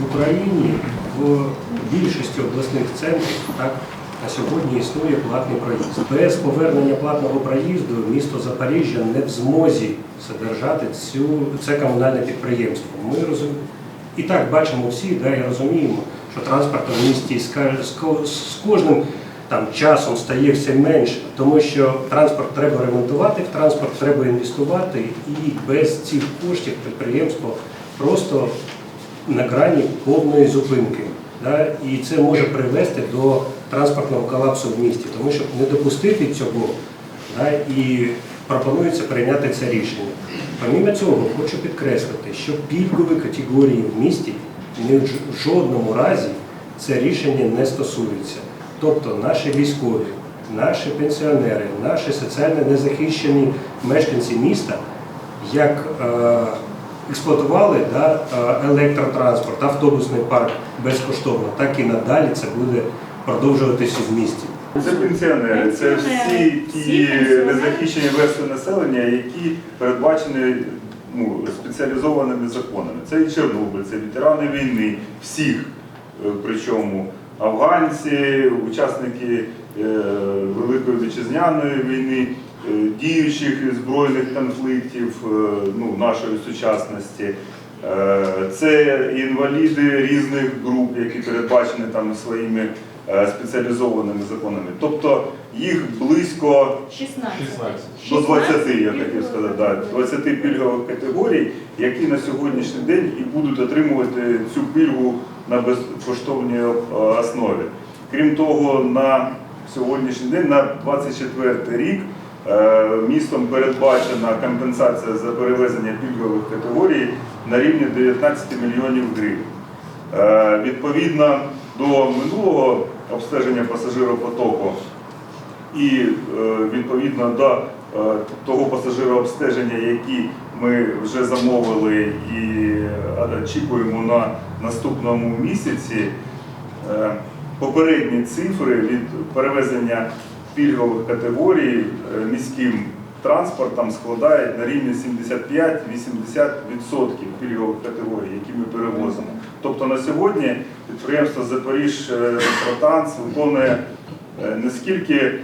В Україні в більшості обласних центрів так, на сьогодні існує платний проїзд. Без повернення платного проїзду місто Запоріжжя не в змозі содержати цю, це комунальне підприємство. Ми розум... і так бачимо всі, да, і розуміємо, що транспорту в місті з кожним там, часом стає все менше, тому що транспорт треба ремонтувати, в транспорт треба інвестувати, і без цих коштів підприємство просто на грані повної зупинки. Да? І це може привести до транспортного колапсу в місті. Тому щоб не допустити цього, да, і пропонується прийняти це рішення. Помімо цього, хочу підкреслити, що пільгові категорії в місті ні в жодному разі це рішення не стосується. Тобто наші військові, наші пенсіонери, наші соціально незахищені мешканці міста, як е, експлуатували да, е, електротранспорт, автобусний парк безкоштовно, так і надалі це буде продовжуватися в місті. Це пенсіонери, це всі ті незахищені верстви населення, які передбачені ну, спеціалізованими законами. Це і Чорнобиль, це ветерани війни, всіх, е, причому афганці, учасники е, Великої вітчизняної війни, діючих збройних конфліктів е, ну, нашої сучасності. Е, Це інваліди різних груп, які передбачені там своїми е, спеціалізованими законами. Тобто їх близько 16. до 20, я хотів сказати, да, 20 пільгових категорій, які на сьогоднішній день і будуть отримувати цю пільгу на безкоштовній е, основі. Крім того, на сьогоднішній день, на 24 рік, е, містом передбачена компенсація за перевезення пільгових категорій на рівні 19 мільйонів гривень. Е, Відповідно до минулого обстеження пасажиропотоку і е, відповідно до е, того пасажирообстеження, які ми вже замовили і е, очікуємо на наступному місяці, е, попередні цифри від перевезення пільгових категорій е, міським транспортом складають на рівні 75-80% пільгових категорій, які ми перевозимо. Тобто на сьогодні підприємство Запоріж Електротранс виконує е, не скільки е,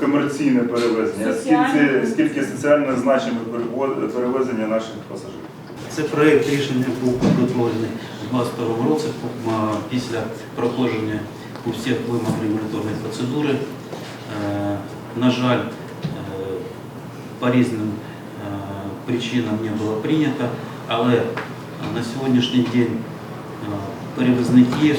комерційне перевезення, а скільки, скільки соціально значиме перевезення наших пасажирів. Це проект рішення був підготовлений у 2022 році після проходження у всіх вимог регуляторної процедури. Е, На жаль, е, по різним е, причинам не було прийнято, але на сьогоднішній день е, перевізники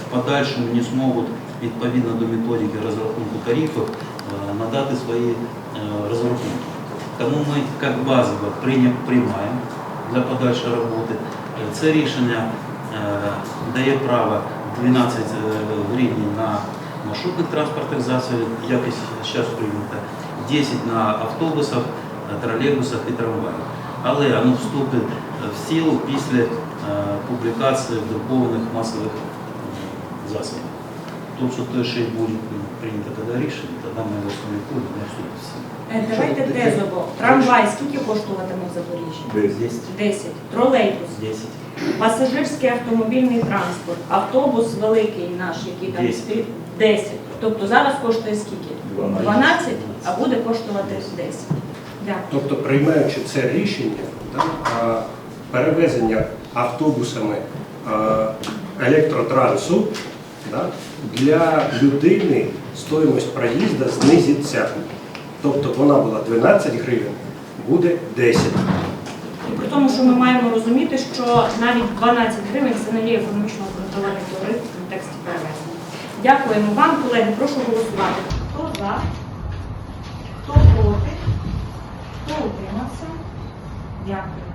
в подальшому не зможуть відповідно до методики розрахунку тарифів е, надати свої е, розрахунки. Тому ми як базово прийня- приймаємо для подальшої роботи. Е, Це рішення е, дає право 12 е, гривень на маршрутних транспортних засобів, як і зараз прийнято, 10 на автобусах, е, тролейбусах і трамваях. Але воно вступить е, в силу після е, публікації в друкованих масових засобах. Тобто те, що і буде прийнято коли рішення, тоді ми його воно вступить в силу. Давайте тезово. Трамвай скільки коштуватиме в Запоріжжі? 10. 10. Тролейбус, 10. пасажирський автомобільний транспорт, автобус великий наш, який там 10. Стрі- 10. Тобто зараз коштує скільки? 12. 12, а буде коштувати 10. Дякую. Тобто, приймаючи це рішення, а, перевезення автобусами електротрансу да, для людини стоїмость проїзду знизиться. Тобто вона була 12 гривень, буде 10. І при тому, що ми маємо розуміти, що навіть 12 гривень це не є економічно обґрунтований тариф в контексті перевезення. Дякуємо вам, колеги. Прошу голосувати. Хто за? Хто проти? Хто утримався? Дякую.